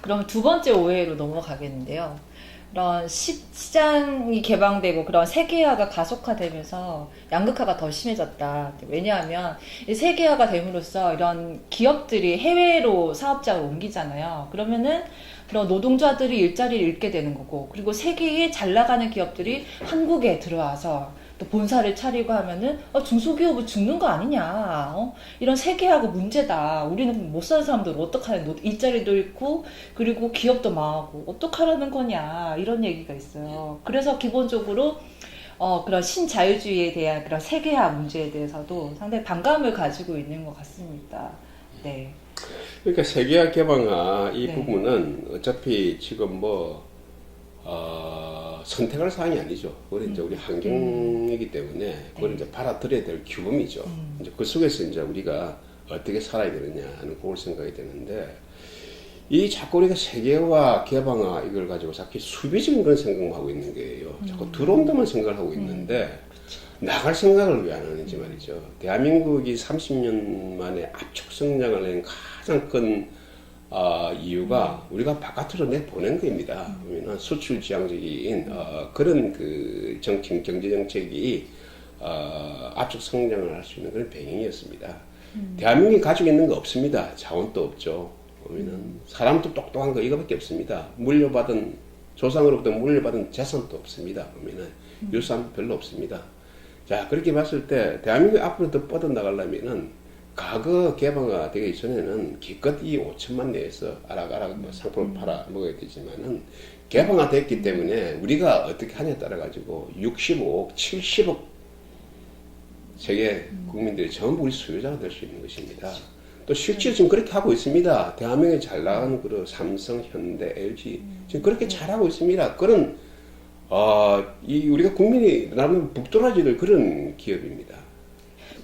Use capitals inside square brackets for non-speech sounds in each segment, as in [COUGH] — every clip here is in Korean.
그럼 두 번째 오해로 넘어가겠는데요. 그런 시, 시장이 개방되고 그런 세계화가 가속화되면서 양극화가 더 심해졌다. 왜냐하면 이 세계화가 됨으로써 이런 기업들이 해외로 사업장을 옮기잖아요. 그러면은 그런 노동자들이 일자리를 잃게 되는 거고, 그리고 세계에 잘 나가는 기업들이 한국에 들어와서 또 본사를 차리고 하면은 어, 중소기업은 죽는 거 아니냐. 어? 이런 세계화가 문제다. 우리는 못 사는 사람들 어떡하냐. 노- 일자리도 잃고 그리고 기업도 망하고 어떡하라는 거냐. 이런 얘기가 있어요. 그래서 기본적으로 어, 그런 신자유주의에 대한 그런 세계화 문제에 대해서도 상당히 반감을 가지고 있는 것 같습니다. 네. 그러니까 세계화 개방화 이 네. 부분은 어차피 지금 뭐 어, 선택할 사항이 아니죠. 그건 이제 우리 환경이기 때문에 그걸 네. 이제 받아들여야 될 규범이죠. 음. 이제 그 속에서 이제 우리가 어떻게 살아야 되느냐 하는 그걸 생각이 되는데 이 자꾸 우리가 세계화 개방화 이걸 가지고 자꾸 수비적인 그런 생각만 하고 있는 거예요. 자꾸 들어온다만 생각을 하고 있는데 나갈 생각을 왜 안 하는지 말이죠. 대한민국이 30년 만에 압축 성장을 낸 가장 큰 어, 이유가 우리가 바깥으로 내보낸 겁니다. 왜냐면 수출 지향적인 어, 그런 그 정책, 경제 정책이 어, 압축 성장을 할 수 있는 그런 배경이었습니다. 대한민국이 가지고 있는 거 없습니다. 자원도 없죠. 보면은 사람도 똑똑한 거 이거밖에 없습니다. 물려받은 조상으로부터 물려받은 재산도 없습니다. 보면은 유산 별로 없습니다. 자 그렇게 봤을 때 대한민국이 앞으로 더 뻗어 나가려면은 과거 개방화 되기 전에는 기껏 이 5천만 내에서 아락아락 뭐 상품을 팔아 먹어야 되지만은 개방화 됐기 때문에 우리가 어떻게 하냐에 따라 가지고 65억, 70억 세계 국민들이 전부 우리 소유자가 될 수 있는 것입니다. 또 실제 지금 그렇게 하고 있습니다. 대한민국에 잘 나가는 그런 삼성, 현대, LG 지금 그렇게 잘 하고 있습니다. 그런 어, 이 우리가 국민이 나름 북돋아질 그런 기업입니다.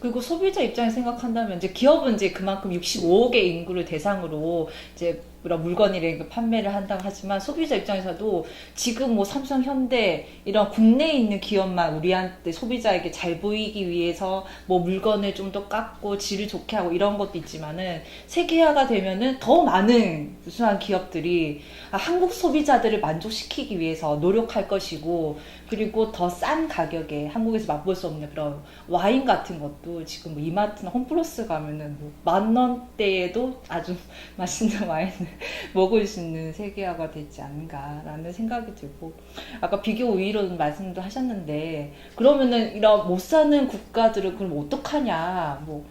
그리고 소비자 입장에 생각한다면 이제 기업은 이제 그만큼 65억의 인구를 대상으로 이제 그런 물건이랑 그 판매를 한다고 하지만 소비자 입장에서도 지금 뭐 삼성, 현대 이런 국내에 있는 기업만 우리한테 소비자에게 잘 보이기 위해서 뭐 물건을 좀 더 깎고 질을 좋게 하고 이런 것도 있지만은 세계화가 되면은 더 많은 우수한 기업들이 아, 한국 소비자들을 만족시키기 위해서 노력할 것이고 그리고 더 싼 가격에 한국에서 맛볼 수 없는 그런 와인 같은 것도 지금 뭐 이마트나 홈플러스 가면은 뭐 만 원대에도 아주 [LAUGHS] 맛있는 와인을 [LAUGHS] 먹을 수 있는 세계화가 되지 않은가라는 생각이 들고 아까 비교 우위론 말씀도 하셨는데 그러면은 이런 못 사는 국가들은 그럼 어떡하냐 뭐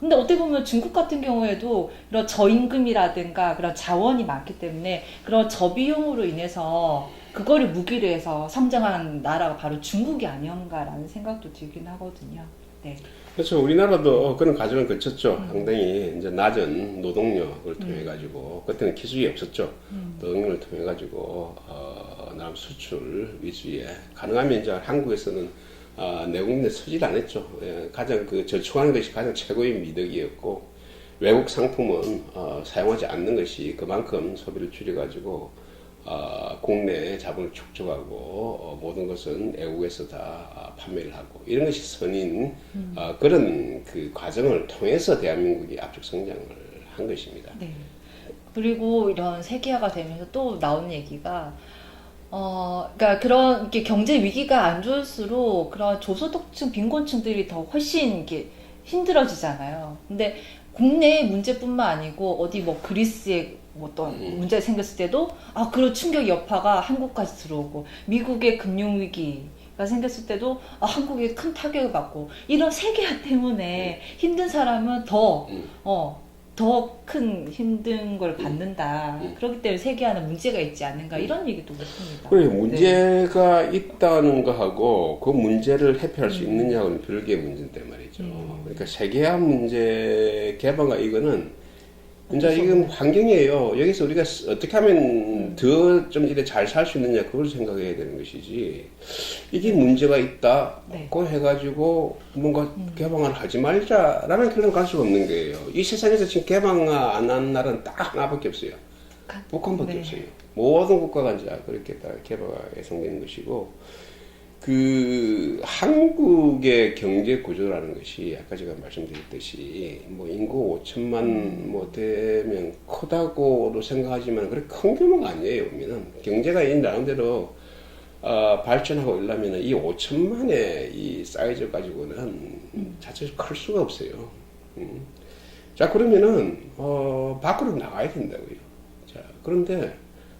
근데 어떻게 보면 중국 같은 경우에도 이런 저임금이라든가 그런 자원이 많기 때문에 그런 저비용으로 인해서 그거를 무기로 해서 성장한 나라가 바로 중국이 아니었는가라는 생각도 들긴 하거든요. 네. 그렇죠. 우리나라도 그런 과정을 거쳤죠. 상당히 이제 낮은 노동력을 통해 가지고 그때는 기술이 없었죠. 노동력을 통해 가지고 어, 남 수출 위주의 가능하면 이제 한국에서는 어, 내국내 수질 안 했죠. 예, 가장 그 저축하는 것이 가장 최고의 미덕이었고 외국 상품은 어, 사용하지 않는 것이 그만큼 소비를 줄여가지고 어, 국내 자본을 축적하고 어, 모든 것은 외국에서 다 아, 판매를 하고 이런 것이 선인 어, 그런 그 과정을 통해서 대한민국이 압축 성장을 한 것입니다. 네. 그리고 이런 세계화가 되면서 또 나오는 얘기가 어, 그러니까 그런 이렇게 경제 위기가 안 좋을수록 그런 저소득층 빈곤층들이 더 훨씬 이게 힘들어지잖아요. 근데 국내 문제뿐만 아니고 어디 뭐 그리스에 뭐 어떤 문제 생겼을 때도 아 그런 충격 여파가 한국까지 들어오고 미국의 금융 위기가 생겼을 때도 아 한국에 큰 타격을 받고 이런 세계화 때문에 힘든 사람은 더 음. 어, 더 큰 힘든 걸 받는다. 음. 그렇기 때문에 세계화는 문제가 있지 않는가 이런 얘기도 있습니다. 그래 네. 문제가 있다는 거하고 그 문제를 해결할 수 있느냐고는 별개의 문제인데 말이죠. 음. 그러니까 세계화 문제 개방화 이거는 이제 이건 환경이에요. 여기서 우리가 스- 어떻게 음. 하면 더 좀 이래 잘 살 수 있느냐 그걸 생각해야 되는 것이지. 이게 문제가 있다. 네. 고 해가지고 뭔가 개방을 하지 말자라는 결론 갈 수가 없는 거예요. 이 세상에서 지금 개방화 안한 나라는 딱 하나밖에 없어요. 북한밖에 네. 없어요. 모든 국가가 이제 그렇게 다 개방화 예상되는 것이고 그 한국의 경제 구조라는 것이 아까 제가 말씀드렸듯이 뭐 인구 5천만 뭐 되면 크다고도 생각하지만 그렇게 큰 규모가 아니에요. 보면은 경제가 이 나름대로 어, 발전하고 이러면 이 5천만의 이 사이즈 가지고는 자체적으로 클 수가 없어요. 음. 자 그러면은 어, 밖으로 나가야 된다고요. 자 그런데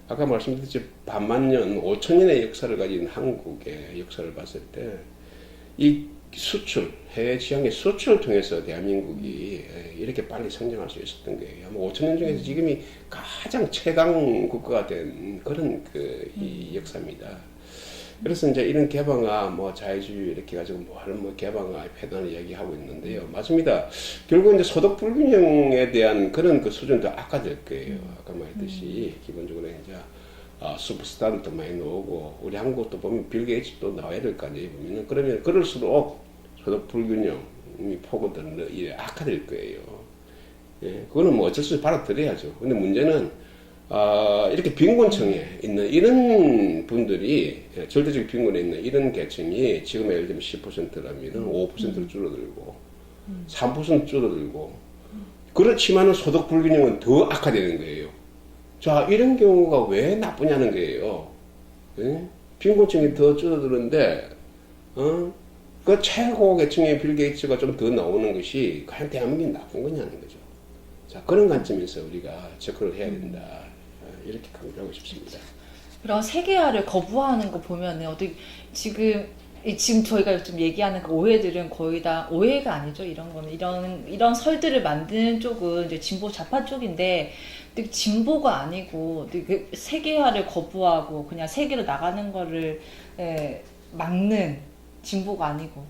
아까 말씀드렸듯이 반만 년, 5천 년의 역사를 가진 한국의 역사를 봤을 때 이 수출, 해외 지향의 수출을 통해서 대한민국이 이렇게 빨리 성장할 수 있었던 거예요. 아마 5천 년 중에서 지금이 가장 최강 국가가 된 그런 그 이 역사입니다. 그래서 이제 이런 개방화, 뭐 자유주의 이렇게 가지고 뭐 하는 뭐 개방화, 폐단을 이야기하고 있는데요. 맞습니다. 결국 이제 소득 불균형에 대한 그런 그 수준도 악화될 거예요. 아까 말했듯이 기본적으로 이제 아, 슈퍼스타들도 많이 나오고 우리 한국도 보면 빌 게이츠도 나와야 될 거 아니에요. 보면은 그러면 그럴수록 소득 불균형이 폭은 이 악화될 거예요. 예, 그거는 뭐 어쩔 수 없이 받아들여야죠. 근데 문제는 아, 이렇게 빈곤층에 있는 이런 분들이 예, 절대적 빈곤에 있는 이런 계층이 지금 예를 들면 10%라면 5%로 줄어들고 3% 줄어들고 그렇지만은 소득 불균형은 더 악화되는 거예요. 자 이런 경우가 왜 나쁘냐는 거예요. 예? 빈곤층이 더 줄어드는데 어? 그 최고 계층의 빌 게이츠가 좀 더 나오는 것이 과연 대한민국이 나쁜 거냐는 거죠. 자 그런 관점에서 우리가 접근을 해야 된다. 어, 이렇게 강조하고 싶습니다. 그런 세계화를 거부하는 거 보면은 어떻게 지금 이- 지금 저희가 좀 얘기하는 그 오해들은 거의 다 오해가 아니죠. 이런 거는. 이런 이런 설들을 만드는 쪽은 이제 진보 좌파 쪽인데 근데 진보가 아니고 그 세계화를 거부하고 그냥 세계로 나가는 거를 예, 막는 진보가 아니고.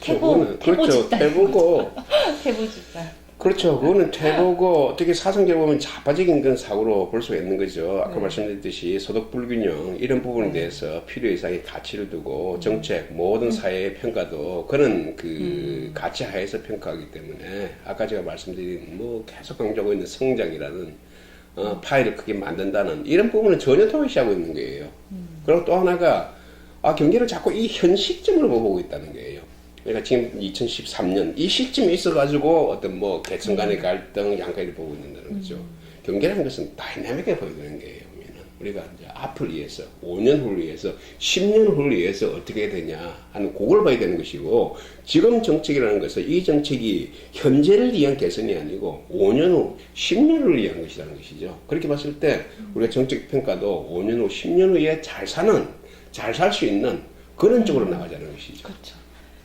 태보 그거는- 태보 그렇죠. 집단 태보고. [LAUGHS] 태보 집단 그렇죠. 그거는 태보고 어떻게 사성적으로 보면 자파적인 그런 사고로 볼 수가 있는 거죠. 아까 네. 말씀드렸듯이 소득 불균형 이런 부분에 대해서 필요 이상의 가치를 두고 정책 모든 사회의 평가도 그런 그 가치 하에서 평가하기 때문에 아까 제가 말씀드린 뭐 계속 강조하고 있는 성장이라는 어, 파일을 크게 만든다는 이런 부분은 전혀 도외시하고 있는 거예요. 그리고 또 하나가 아, 경제를 자꾸 이 현 시점으로 보고 있다는 거예요. 그러니까 지금 2013년 이 시점에 있어가지고 어떤 뭐 계층 간의 갈등, 양가를 보고 있는다는 거죠. 경제라는 것은 다이나믹하게 보여주는 거예요. 보면은. 우리가 이제 앞을 위해서, 5년 후를 위해서, 10년 후를 위해서 어떻게 해야 되냐 하는 그걸 봐야 되는 것이고, 지금 정책이라는 것은 이 정책이 현재를 위한 개선이 아니고, 5년 후, 10년을 위한 것이라는 것이죠. 그렇게 봤을 때, 우리가 정책 평가도 5년 후, 10년 후에 잘 사는, 잘 살 수 있는 그런 쪽으로 나가자는 것이죠. 그렇죠.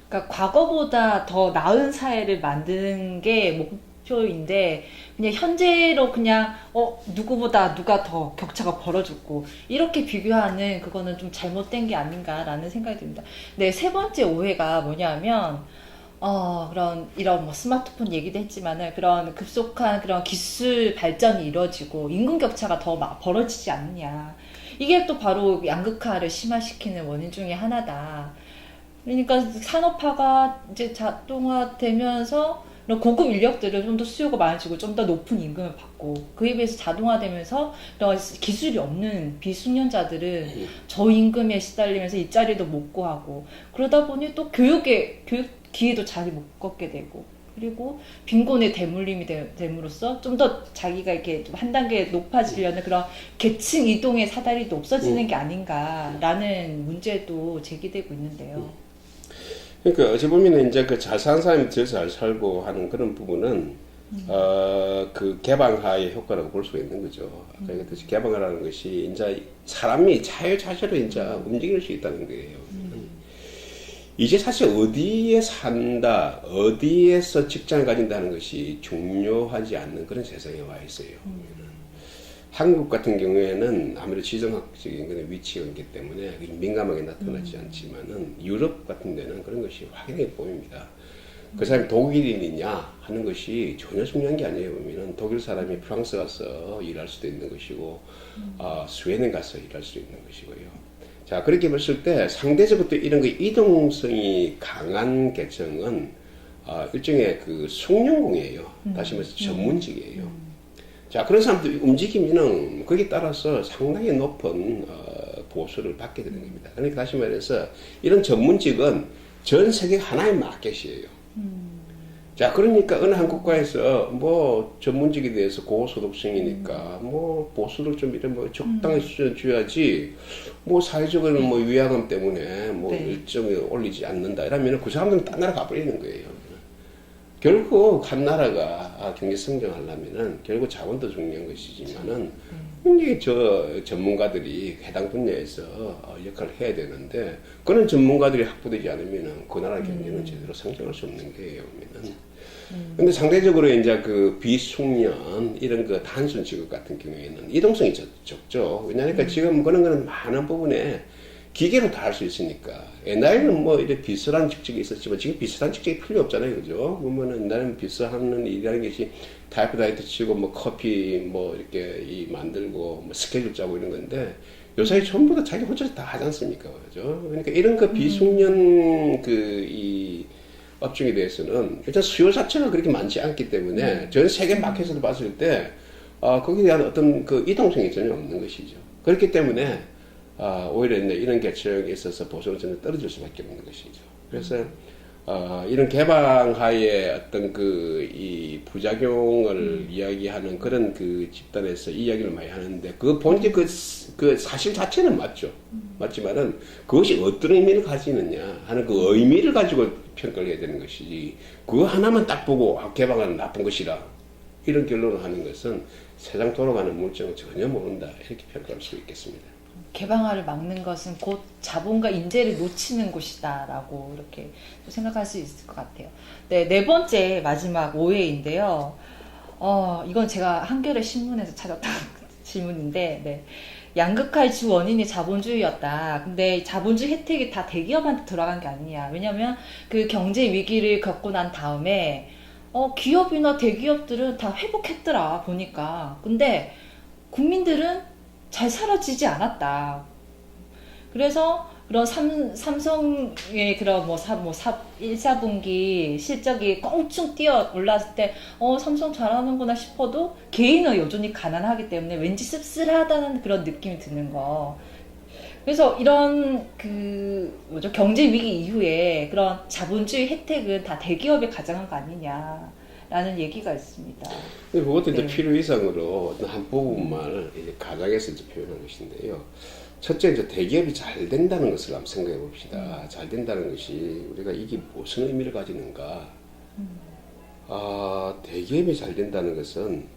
그러니까 과거보다 더 나은 사회를 만드는 게 목표인데 그냥 현재로 그냥 어 누구보다 누가 더 격차가 벌어졌고 이렇게 비교하는 그거는 좀 잘못된 게 아닌가라는 생각이 듭니다. 네, 세 번째 오해가 뭐냐면 어, 그런, 이런 뭐 스마트폰 얘기도 했지만은 그런 급속한 그런 기술 발전이 이루어지고 임금 격차가 더 막 벌어지지 않느냐. 이게 또 바로 양극화를 심화시키는 원인 중에 하나다. 그러니까 산업화가 이제 자동화되면서 이런 고급 인력들을 좀 더 수요가 많아지고 좀 더 높은 임금을 받고 그에 비해서 자동화되면서 이런 기술이 없는 비숙련자들은 저임금에 시달리면서 일자리도 못 구하고 그러다 보니 또 교육에 교육 기회도 자리 못 걷게 되고 그리고 빈곤의 대물림이 되- 됨으로써 좀 더 자기가 이렇게 좀 한 단계 높아지려는 그런 계층 이동의 사다리도 없어지는 게 아닌가라는 문제도 제기되고 있는데요. 그러니까 어찌 보면 이제 그 잘 사는 사람이 더 잘 살고 하는 그런 부분은 어그 개방화의 효과라고 볼 수가 있는 거죠. 아까 얘기했듯이 개방화라는 것이 이제 사람이 자유자재로 이제 움직일 수 있다는 거예요. 이제 사실 어디에 산다, 어디에서 직장을 가진다는 것이 중요하지 않는 그런 세상에 와 있어요. 한국 같은 경우에는 아무래도 지정학적인 위치가 있기 때문에 민감하게 나타나지 않지만은 유럽 같은 데는 그런 것이 확연하게 보입니다. 그 사람이 독일인이냐 하는 것이 전혀 중요한 게 아니에요. 보면은 독일 사람이 프랑스 가서 일할 수도 있는 것이고, 아, 스웨덴 가서 일할 수도 있는 것이고요. 자, 그렇게 봤을 때 상대적으로 또 이런 그 이동성이 강한 계층은 아, 일종의 그 숙련공이에요. 다시 말해서 전문직이에요. 자, 그런 사람들이 움직이면은 거기에 따라서 상당히 높은 어, 보수를 받게 되는 겁니다. 그러니까 다시 말해서 이런 전문직은 전 세계 하나의 마켓이에요. 자, 그러니까 어느 한 국가에서 뭐 전문직에 대해서 고소득층이니까 뭐 보수를 좀 이런 뭐 적당히 수준 줘야지 뭐 사회적으로 뭐 위화감 때문에 뭐 네. 일정이 올리지 않는다 이러면 그 사람들은 딴 나라 가버리는 거예요. 결국 한 나라가 아, 경제 성장하려면은 결국 자원도 중요한 것이지만은 굉장히 저 전문가들이 해당 분야에서 어, 역할을 해야 되는데 그런 전문가들이 확보되지 않으면은 그 나라 경제는 제대로 성장할 수 없는 거예요. 그러면은. 근데 상대적으로 이제 그 비숙련 이런 그 단순 직업 같은 경우에는 이동성이 적- 적죠. 왜냐하니까 지금 그런 거는 많은 부분에 기계로 다 할 수 있으니까. 옛날에는 뭐 이렇게 비슷한 직책이 있었지만 지금 비슷한 직책이 필요 없잖아요. 그죠? 보면은 옛날에는 비슷한 일이라는 것이 타이프라이터 치고 뭐 커피 뭐 이렇게 이 만들고 뭐 스케줄 짜고 이런 건데 요새 전부 다 자기 혼자 다 하지 않습니까? 그죠? 그러니까 이런 그 비숙련 그 이 업종에 대해서는 일단 수요 자체가 그렇게 많지 않기 때문에 전 세계 마켓에서 봤을 때 아, 거기에 대한 어떤 그 이동성이 전혀 없는 것이죠. 그렇기 때문에 아, 오히려 이제 이런 계층에 있어서 보수는 전혀 떨어질 수밖에 없는 것이죠. 그래서 어, 이런 개방하의 어떤 그 이 부작용을 이야기하는 그런 그 집단에서 이야기를 많이 하는데 그 본질 그, 스- 그 사실 자체는 맞죠. 맞지만은 그것이 어떤 의미를 가지느냐 하는 그 의미를 가지고 평가를 해야 되는 것이지 그거 하나만 딱 보고 아, 개방은 나쁜 것이라 이런 결론을 하는 것은 세상 돌아가는 물정을 전혀 모른다 이렇게 평가할 수 있겠습니다. 개방화를 막는 것은 곧 자본과 인재를 놓치는 곳이다라고 이렇게 또 생각할 수 있을 것 같아요. 네, 네 번째 마지막 오해인데요. 어, 이건 제가 한겨레 신문에서 찾았던 [LAUGHS] 질문인데, 네. 양극화의 주 원인이 자본주의였다. 근데 자본주의 혜택이 다 대기업한테 들어간 게 아니냐. 왜냐면 그 경제 위기를 겪고 난 다음에 어, 기업이나 대기업들은 다 회복했더라, 보니까. 근데 국민들은 잘 사라지지 않았다. 그래서 그런 삼, 삼성의 그런 뭐 사, 뭐 사, 1, 4분기 실적이 껑충 뛰어 올랐을 때, 어, 삼성 잘하는구나 싶어도 개인은 여전히 가난하기 때문에 왠지 씁쓸하다는 그런 느낌이 드는 거. 그래서 이런 그 뭐죠 경제 위기 이후에 그런 자본주의 혜택은 다 대기업이 가져간 거 아니냐 라는 얘기가 있습니다. 근데 그것도 이제 네. 필요 이상으로 한 부분만 이제 가정에서 이제 표현한 것인데요. 첫째 이제 대기업이 잘 된다는 것을 한번 생각해 봅시다. 잘 된다는 것이 우리가 이게 무슨 의미를 가지는가? 아 대기업이 잘 된다는 것은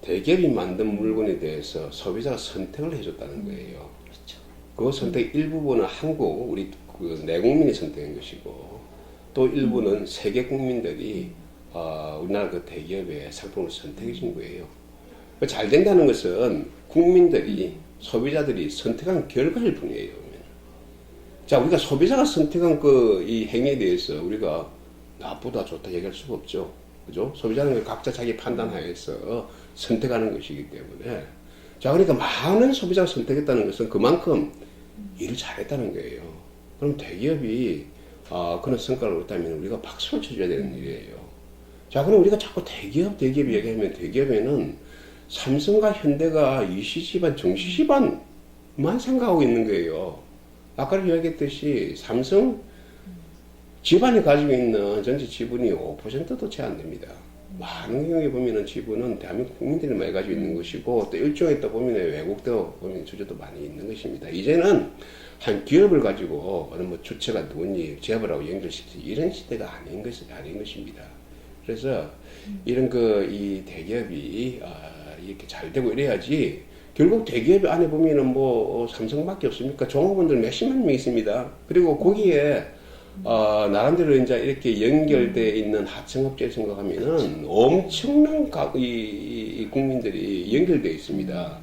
대기업이 만든 물건에 대해서 소비자가 선택을 해줬다는 거예요. 그렇죠. 그 선택 일부분은 한국 우리 그 내국민이 선택한 것이고 또 일부는 세계 국민들이 어, 우리나라 그 대기업의 상품을 선택해 준 거예요. 그잘 된다는 것은 국민들이 소비자들이 선택한 결과일 뿐이에요. 자 우리가 소비자가 선택한 그 이 행위에 대해서 우리가 나쁘다 좋다 얘기할 수가 없죠. 그죠? 소비자는 그 각자 자기 판단하에서 선택하는 것이기 때문에 자 그러니까 많은 소비자가 선택했다는 것은 그만큼 일을 잘했다는 거예요. 그럼 대기업이 아, 그런 성과를 얻었다면 우리가 박수를 쳐줘야 되는 일이에요. 자, 그럼 우리가 자꾸 대기업, 대기업 얘기하면 대기업에는 삼성과 현대가 이시 집안, 정시 집안만 생각하고 있는 거예요. 아까 이야기했듯이 삼성 집안이 가지고 있는 전체 지분이 5%도 채 안 됩니다. 많은 경우에 보면은 지분은 대한민국 국민들이 많이 가지고 있는 것이고 또 일종의 또 보면 외국도 보면 주주도 많이 있는 것입니다. 이제는 한 기업을 가지고 어느 뭐 주체가 누군지 재벌하고 연결시키지 이런 시대가 아닌 것이 아닌 것입니다. 그래서 이런 그 이 대기업이 아, 이렇게 잘 되고 이래야지 결국 대기업 안에 보면은 뭐 어, 삼성밖에 없습니까? 종업원들 몇십만 명 있습니다. 그리고 거기에 어, 나름대로 이제 이렇게 연결돼 있는 하청업체 생각하면은 엄청난 가, 이, 이, 이 국민들이 연결돼 있습니다.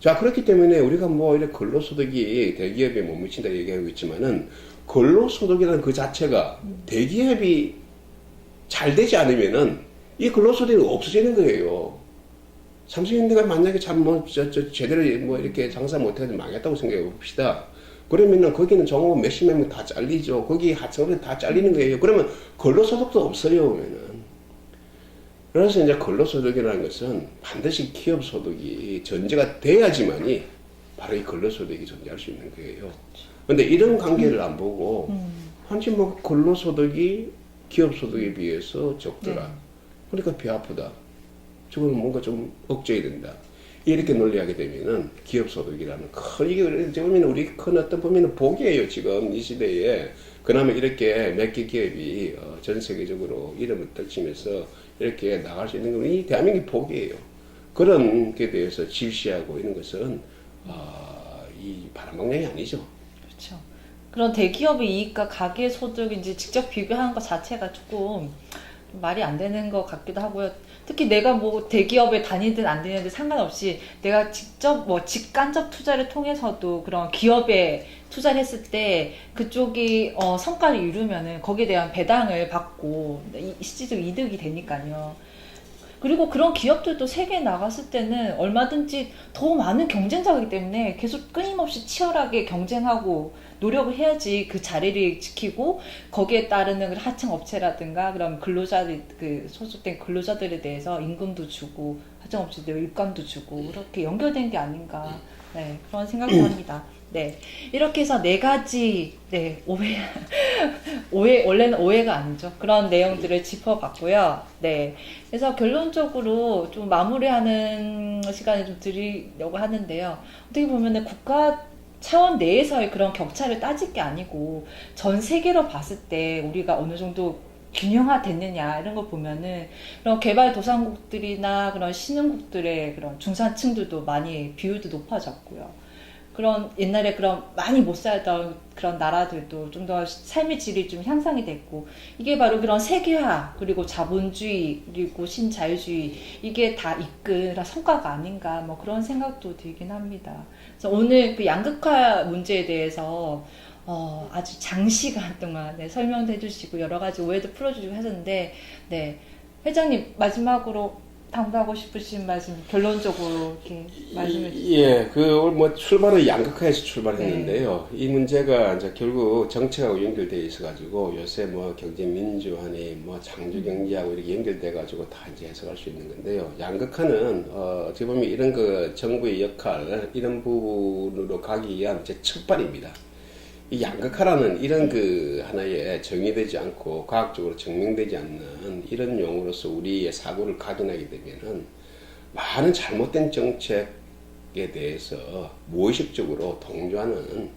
자, 그렇기 때문에 우리가 뭐 이렇게 근로소득이 대기업에 못 미친다 얘기하고 있지만은 근로소득이라는 그 자체가 대기업이 잘 되지 않으면은 이 근로소득이 없어지는 거예요. 삼성현대가 만약에 참뭐 저, 저, 제대로 뭐 이렇게 장사 못해서 망했다고 생각해 봅시다. 그러면은 거기는 정호 몇십 명다 잘리죠. 거기 하청업체 다 잘리는 거예요. 그러면 근로소득도 없어요. 그러면은. 그래서 이제 근로소득이라는 것은 반드시 기업소득이 전제가 돼야지만이 바로 이 근로소득이 존재할 수 있는 거예요. 근데 이런 관계를 안 보고 음. 한지 뭐 근로소득이 기업 소득에 비해서 적더라. 네. 그러니까 배 아프다. 저거는 뭔가 좀 억제해야 된다. 이렇게 논리하게 되면은 기업 소득이라는 큰 이게 보면 우리 큰 어떤 보면은 복이에요 지금 이 시대에 그나마 이렇게 몇 개 기업이 어, 전 세계적으로 이름을 떨치면서 이렇게 나갈 수 있는 건 이 대한민국이 복이에요. 그런 게 대해서 질시하고 이런 것은 아, 이 바람방향이 아니죠. 그렇죠. 그런 대기업의 이익과 가계 소득 이제 직접 비교하는 것 자체가 조금 말이 안 되는 것 같기도 하고요. 특히 내가 뭐 대기업에 다니든 안 다니든 상관없이 내가 직접 뭐 직간접 투자를 통해서도 그런 기업에 투자를 했을 때 그쪽이 어, 성과를 이루면은 거기에 대한 배당을 받고 이- 실질적 이득이 되니까요. 그리고 그런 기업들도 세계에 나갔을 때는 얼마든지 더 많은 경쟁자이기 때문에 계속 끊임없이 치열하게 경쟁하고 노력을 해야지 그 자리를 지키고 거기에 따르는 그 하청 업체라든가 그런 근로자들 그 소속된 근로자들에 대해서 임금도 주고 하청 업체들 일감도 주고 그렇게 연결된 게 아닌가 네 그런 생각을 합니다. 네 이렇게 해서 네 가지 네 오해 [LAUGHS] 오해 원래는 오해가 아니죠 그런 내용들을 짚어봤고요. 네 그래서 결론적으로 좀 마무리하는 시간을 좀 드리려고 하는데요. 어떻게 보면은 국가 차원 내에서의 그런 격차를 따질 게 아니고 전 세계로 봤을 때 우리가 어느 정도 균형화 됐느냐 이런 걸 보면은 그런 개발 도상국들이나 그런 신흥국들의 그런 중산층들도 많이 비율도 높아졌고요. 그런 옛날에 그런 많이 못 살던 그런 나라들도 좀 더 삶의 질이 좀 향상이 됐고 이게 바로 그런 세계화 그리고 자본주의 그리고 신자유주의 이게 다 이끈 성과가 아닌가 뭐 그런 생각도 들긴 합니다. 그래서 오늘 그 양극화 문제에 대해서 어, 아주 장시간 동안 네, 설명도 해주시고 여러 가지 오해도 풀어주시고 하셨는데 네 회장님 마지막으로 당부하고 싶으신 말씀 결론적으로 이렇게 말씀해 주세요. 예, 그 오늘 뭐 출발은 양극화에서 출발했는데요. 이 문제가 이제 결국 정책하고 연결되어 있어가지고 요새 뭐 경제 민주화니 뭐 창조 경제하고 이렇게 연결돼가지고 다 이제 해석할 수 있는 건데요. 양극화는 어, 어떻게 보면 이런 그 정부의 역할 이런 부분으로 가기 위한 제 첫발입니다. 이 양극화라는 이런 그 하나의 정의되지 않고 과학적으로 증명되지 않는 이런 용어로서 우리의 사고를 각인하게 되면은 많은 잘못된 정책에 대해서 무의식적으로 동조하는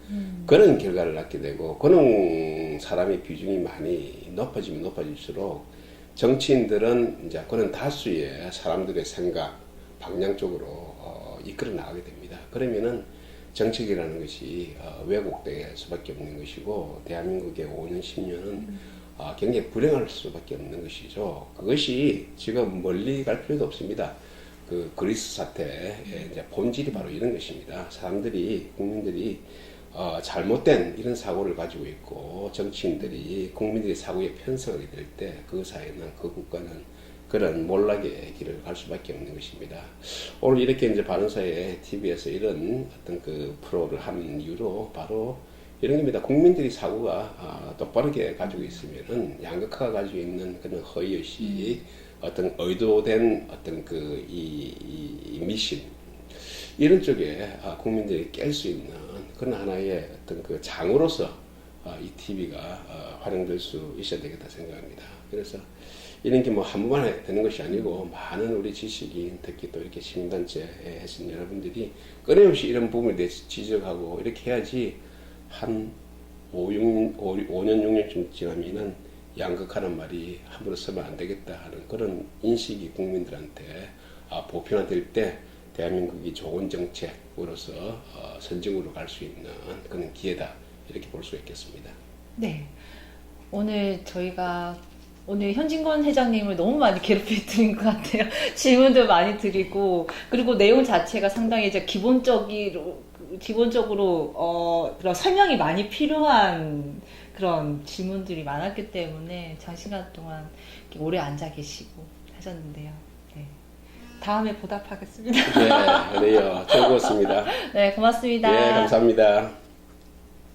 그런 결과를 낳게 되고 그런 사람의 비중이 많이 높아지면 높아질수록 정치인들은 이제 그런 다수의 사람들의 생각 방향 쪽으로 어, 이끌어 나가게 됩니다. 그러면은 정책이라는 것이 어, 왜곡될 수밖에 없는 것이고 대한민국의 5년 10년은 어, 굉장히 불행할 수밖에 없는 것이죠. 그것이 지금 멀리 갈 필요도 없습니다. 그 그리스 사태의 이제 본질이 바로 이런 것입니다. 사람들이 국민들이 어, 잘못된 이런 사고를 가지고 있고 정치인들이 국민들의 사고에 편성하게 될때 그 사회는 그 국가는 그런 몰락의 길을 갈 수밖에 없는 것입니다. 오늘 이렇게 이제 바른사회 TV에서 이런 어떤 그 프로를 하는 이유로 바로 이런 겁니다. 국민들이 사고가 아, 똑바르게 가지고 있으면은 양극화가 가지고 있는 그런 허위의식, 어떤 의도된 어떤 그 이 이, 이 미신 이런 쪽에 아, 국민들이 깰 수 있는 그런 하나의 어떤 그 장으로서 아, 이 TV가 어, 활용될 수 있어야 되겠다 생각합니다. 그래서 이런 게 뭐 한 번만에 되는 것이 아니고 많은 우리 지식인 특히 또 이렇게 시민단체에 하신 여러분들이 끊임없이 이런 부분에 대해서 지적하고 이렇게 해야지 한 5, 6, 5, 5년, 6년쯤 지나면은 양극화는 말이 함부로 쓰면 안 되겠다 하는 그런 인식이 국민들한테 아, 보편화될 때 대한민국이 좋은 정책으로서 어, 선정으로 갈 수 있는 그런 기회다 이렇게 볼 수 있겠습니다. 네. 오늘 저희가 오늘 현진건 회장님을 너무 많이 괴롭혀 드린 것 같아요. 질문도 많이 드리고 그리고 내용 자체가 상당히 이제 기본적으로 기본적으로 어 그런 설명이 많이 필요한 그런 질문들이 많았기 때문에 장시간 동안 오래 앉아 계시고 하셨는데요. 네. 다음에 보답하겠습니다. 네, 그래요. 즐거웠습니다. 네, 고맙습니다. 예, 감사합니다.